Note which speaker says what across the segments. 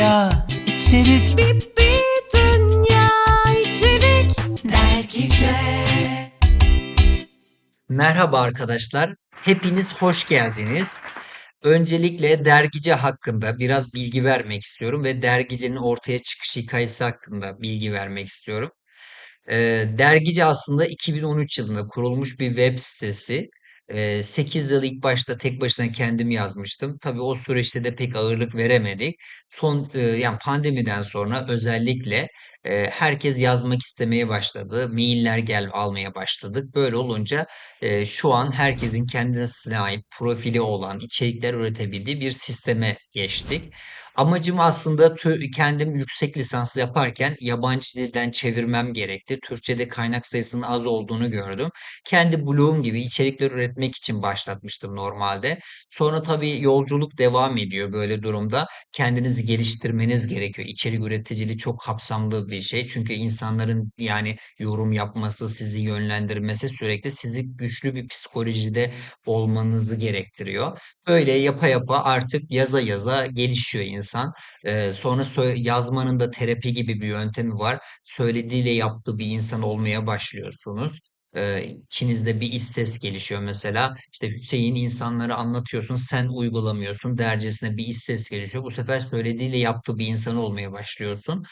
Speaker 1: dünya içerik
Speaker 2: Bir, bir dünya içerik
Speaker 1: dergice
Speaker 3: Merhaba arkadaşlar, hepiniz hoş geldiniz. Öncelikle dergici hakkında biraz bilgi vermek istiyorum ve dergicinin ortaya çıkış hikayesi hakkında bilgi vermek istiyorum. Ee, dergici aslında 2013 yılında kurulmuş bir web sitesi. Ee, 8 yıl ilk başta tek başına kendim yazmıştım. Tabii o süreçte de pek ağırlık veremedik. Son yani pandemiden sonra özellikle e, herkes yazmak istemeye başladı. Mailler gel almaya başladık. Böyle olunca e, şu an herkesin kendisine ait profili olan içerikler üretebildiği bir sisteme geçtik. Amacım aslında kendim yüksek lisans yaparken yabancı dilden çevirmem gerekti. Türkçe'de kaynak sayısının az olduğunu gördüm. Kendi blogum gibi içerikler üretmek için başlatmıştım normalde. Sonra tabii yolculuk devam ediyor böyle durumda. Kendinizi geliştirmeniz gerekiyor. İçerik üreticiliği çok kapsamlı bir şey. Çünkü insanların yani yorum yapması, sizi yönlendirmesi sürekli sizi güçlü bir psikolojide olmanızı gerektiriyor. Böyle yapa yapa artık yaza yaza gelişiyor insan. Ee, sonra sö- yazmanın da terapi gibi bir yöntemi var. Söylediğiyle yaptığı bir insan olmaya başlıyorsunuz. Ee, içinizde bir iç ses gelişiyor mesela. İşte Hüseyin insanlara anlatıyorsun, sen uygulamıyorsun dercesine bir iç ses gelişiyor. Bu sefer söylediğiyle yaptığı bir insan olmaya başlıyorsun.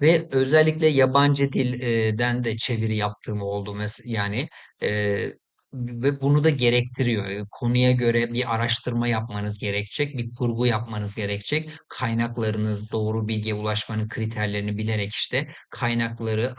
Speaker 3: Ve özellikle yabancı dilden de çeviri yaptığım oldu yani. e, ve bunu da gerektiriyor. E, Konuya göre bir araştırma yapmanız gerekecek, bir kurgu yapmanız gerekecek. Kaynaklarınız, doğru bilgiye ulaşmanın kriterlerini bilerek işte kaynakları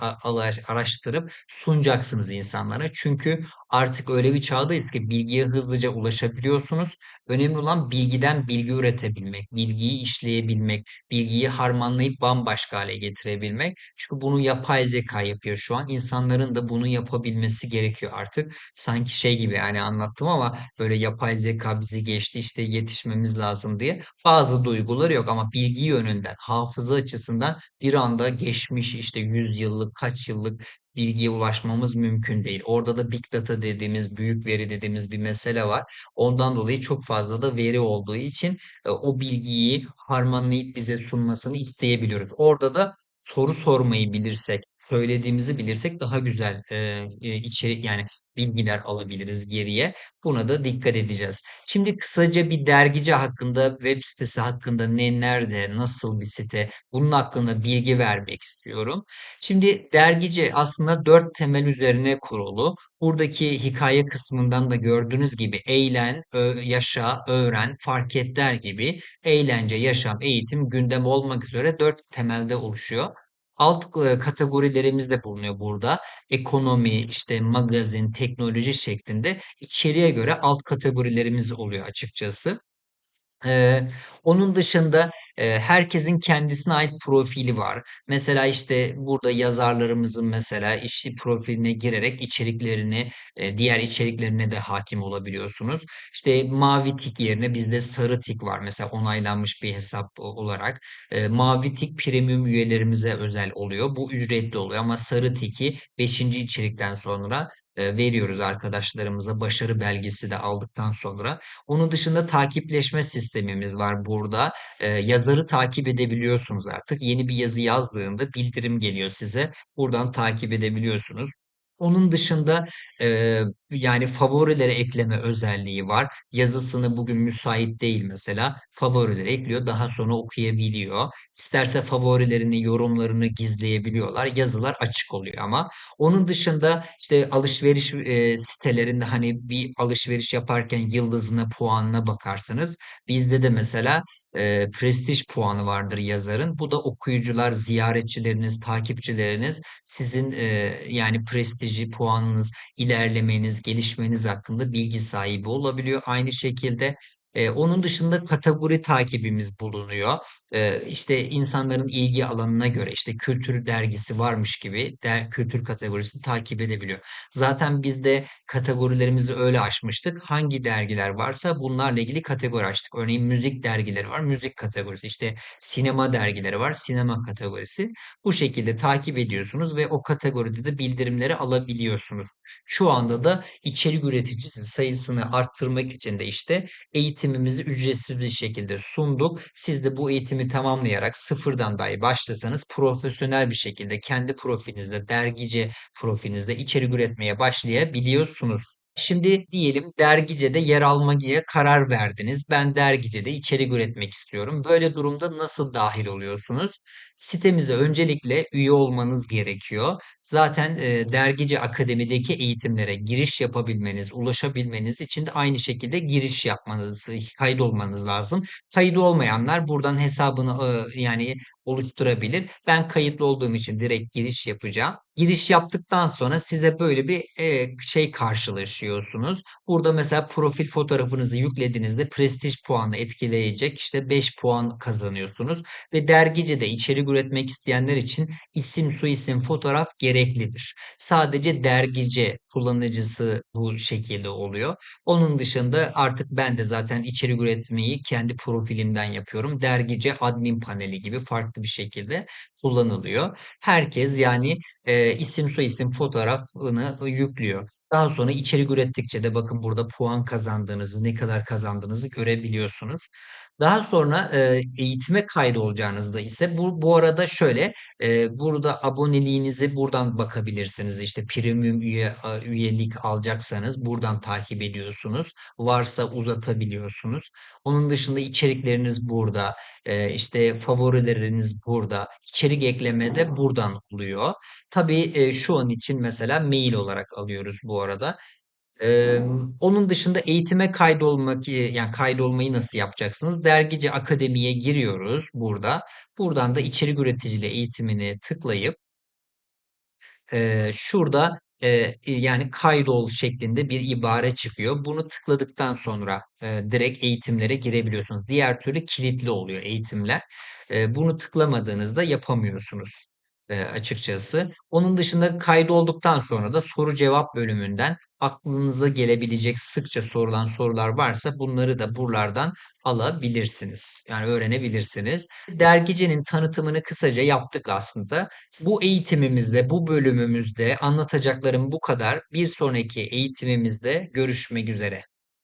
Speaker 3: araştırıp sunacaksınız insanlara. Çünkü artık öyle bir çağdayız ki bilgiye hızlıca ulaşabiliyorsunuz. Önemli olan bilgiden bilgi üretebilmek, bilgiyi işleyebilmek, bilgiyi harmanlayıp bambaşka hale getirebilmek. Çünkü bunu yapay zeka yapıyor şu an. İnsanların da bunu yapabilmesi gerekiyor artık sanki şey gibi yani anlattım ama böyle yapay zeka bizi geçti işte yetişmemiz lazım diye bazı duyguları yok ama bilgi yönünden hafıza açısından bir anda geçmiş işte 100 yıllık kaç yıllık bilgiye ulaşmamız mümkün değil. Orada da big data dediğimiz büyük veri dediğimiz bir mesele var. Ondan dolayı çok fazla da veri olduğu için e, o bilgiyi harmanlayıp bize sunmasını isteyebiliyoruz. Orada da soru sormayı bilirsek, söylediğimizi bilirsek daha güzel e, e, içerik yani bilgiler alabiliriz geriye. Buna da dikkat edeceğiz. Şimdi kısaca bir dergici hakkında, web sitesi hakkında ne, nerede, nasıl bir site, bunun hakkında bilgi vermek istiyorum. Şimdi dergici aslında dört temel üzerine kurulu. Buradaki hikaye kısmından da gördüğünüz gibi eğlen, yaşa, öğren, fark et gibi eğlence, yaşam, eğitim, gündem olmak üzere dört temelde oluşuyor. Alt e, kategorilerimiz de bulunuyor burada ekonomi, işte magazin, teknoloji şeklinde içeriye göre alt kategorilerimiz oluyor açıkçası. Eee, onun dışında eee, herkesin kendisine ait profili var. Mesela işte burada yazarlarımızın mesela işi profiline girerek içeriklerini, eee, diğer içeriklerine de hakim olabiliyorsunuz. İşte mavi tik yerine bizde sarı tik var. Mesela onaylanmış bir hesap olarak. Eee, mavi tik premium üyelerimize özel oluyor. Bu ücretli oluyor ama sarı tiki beşinci içerikten sonra veriyoruz arkadaşlarımıza başarı belgesi de aldıktan sonra. Onun dışında takipleşme sistemimiz var burada. Eee, yazarı takip edebiliyorsunuz artık. Yeni bir yazı yazdığında bildirim geliyor size. Buradan takip edebiliyorsunuz. Onun dışında eee, yani favorilere ekleme özelliği var. Yazısını bugün müsait değil mesela. Favorilere ekliyor. Daha sonra okuyabiliyor. İsterse favorilerini, yorumlarını gizleyebiliyorlar. Yazılar açık oluyor ama. Onun dışında işte alışveriş e, sitelerinde hani bir alışveriş yaparken yıldızına, puanına bakarsınız. Bizde de mesela e, prestij puanı vardır yazarın. Bu da okuyucular, ziyaretçileriniz, takipçileriniz sizin e, yani prestiji, puanınız, ilerlemeniz, gelişmeniz hakkında bilgi sahibi olabiliyor. Aynı şekilde e, onun dışında kategori takibimiz bulunuyor. E, işte insanların ilgi alanına göre işte kültür dergisi varmış gibi der, kültür kategorisini takip edebiliyor. Zaten biz de kategorilerimizi öyle açmıştık. Hangi dergiler varsa bunlarla ilgili kategori açtık. Örneğin müzik dergileri var, müzik kategorisi. İşte sinema dergileri var, sinema kategorisi. Bu şekilde takip ediyorsunuz ve o kategoride de bildirimleri alabiliyorsunuz. Şu anda da içerik üreticisi sayısını arttırmak için de işte eğitim eğitimimizi ücretsiz bir şekilde sunduk. Siz de bu eğitimi tamamlayarak sıfırdan dahi başlasanız profesyonel bir şekilde kendi profilinizde, dergici profilinizde içerik üretmeye başlayabiliyorsunuz. Şimdi diyelim dergicede yer almaya karar verdiniz. Ben dergicede içerik üretmek istiyorum. Böyle durumda nasıl dahil oluyorsunuz? Sitemize öncelikle üye olmanız gerekiyor. Zaten e, Dergici Akademi'deki eğitimlere giriş yapabilmeniz, ulaşabilmeniz için de aynı şekilde giriş yapmanız, kaydolmanız lazım. Kayıt olmayanlar buradan hesabını e, yani oluşturabilir. Ben kayıtlı olduğum için direkt giriş yapacağım. Giriş yaptıktan sonra size böyle bir e, şey karşılaşıyorsunuz. Burada mesela profil fotoğrafınızı yüklediğinizde prestij puanı etkileyecek işte 5 puan kazanıyorsunuz ve dergicede içerik üretmek isteyenler için isim, soyisim, fotoğraf gereklidir. Sadece dergici kullanıcısı bu şekilde oluyor. Onun dışında artık ben de zaten içerik üretmeyi kendi profilimden yapıyorum. Dergici admin paneli gibi farklı bir şekilde kullanılıyor. Herkes yani e, isim soyisim fotoğrafını yüklüyor. Daha sonra içerik ürettikçe de bakın burada puan kazandığınızı, ne kadar kazandığınızı görebiliyorsunuz. Daha sonra e, eğitime kaydolacağınızda ise bu, bu arada şöyle e, burada aboneliğinizi buradan bakabilirsiniz. İşte premium üye, üyelik alacaksanız buradan takip ediyorsunuz. Varsa uzatabiliyorsunuz. Onun dışında içerikleriniz burada. E, işte favorileriniz burada. İçerik ekleme de buradan oluyor. Tabii e, şu an için mesela mail olarak alıyoruz bu arada. Eee, onun dışında eğitime kaydolmak, e, yani kaydolmayı nasıl yapacaksınız? Dergici Akademi'ye giriyoruz burada. Buradan da içerik üreticiliği eğitimini tıklayıp Eee, şurada eee, yani kaydol şeklinde bir ibare çıkıyor. Bunu tıkladıktan sonra eee, direkt eğitimlere girebiliyorsunuz. Diğer türlü kilitli oluyor eğitimler. Eee, bunu tıklamadığınızda yapamıyorsunuz eee, açıkçası. Onun dışında kaydolduktan sonra da soru cevap bölümünden aklınıza gelebilecek sıkça sorulan sorular varsa bunları da buralardan alabilirsiniz. Yani öğrenebilirsiniz. Dergicinin tanıtımını kısaca yaptık aslında. Bu eğitimimizde, bu bölümümüzde anlatacaklarım bu kadar. Bir sonraki eğitimimizde görüşmek üzere.